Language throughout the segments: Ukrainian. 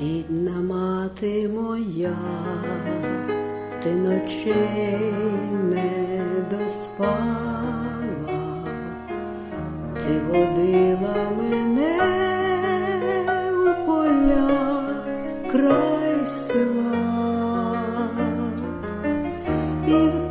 Рідна мати моя, ти ночей не доспала, ти водила мене у поля край села. І в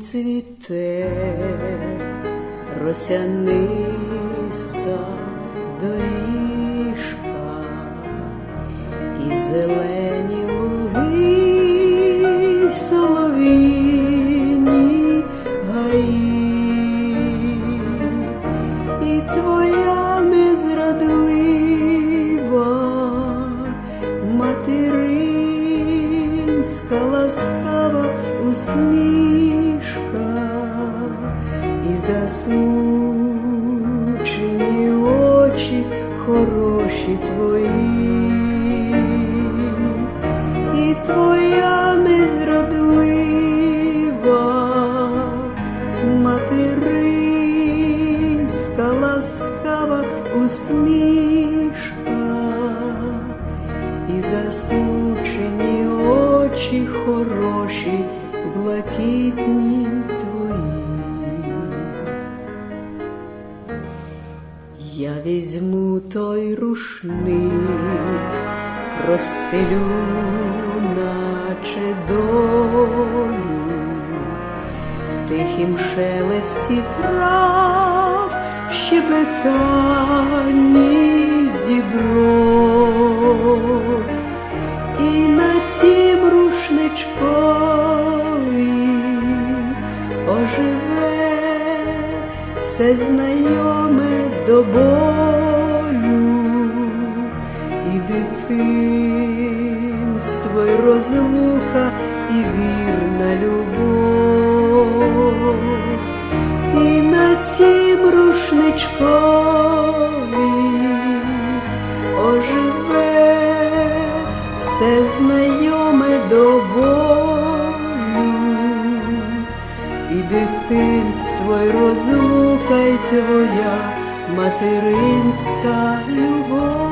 цвіте росяниста доріжка і зелені луги, й солов'їні гаї, і твоя незрадлива материнська ласкава усмішка і засмучені очі хороші твої, і твоя незрадлива материнська ласкава усмішка і засмучені очі хороші, блакитні твої. Я візьму той рушник, простелю, наче долю, в тихім шелесті трав, в щебетанні дібров, і на цім рушничкові оживе все знайоме до болю і дитинство, і розлука, і вірна любов, і на цім рушничкові оживе все знайоме до болю. І дитинство, і розлука, й твоя материнська любов.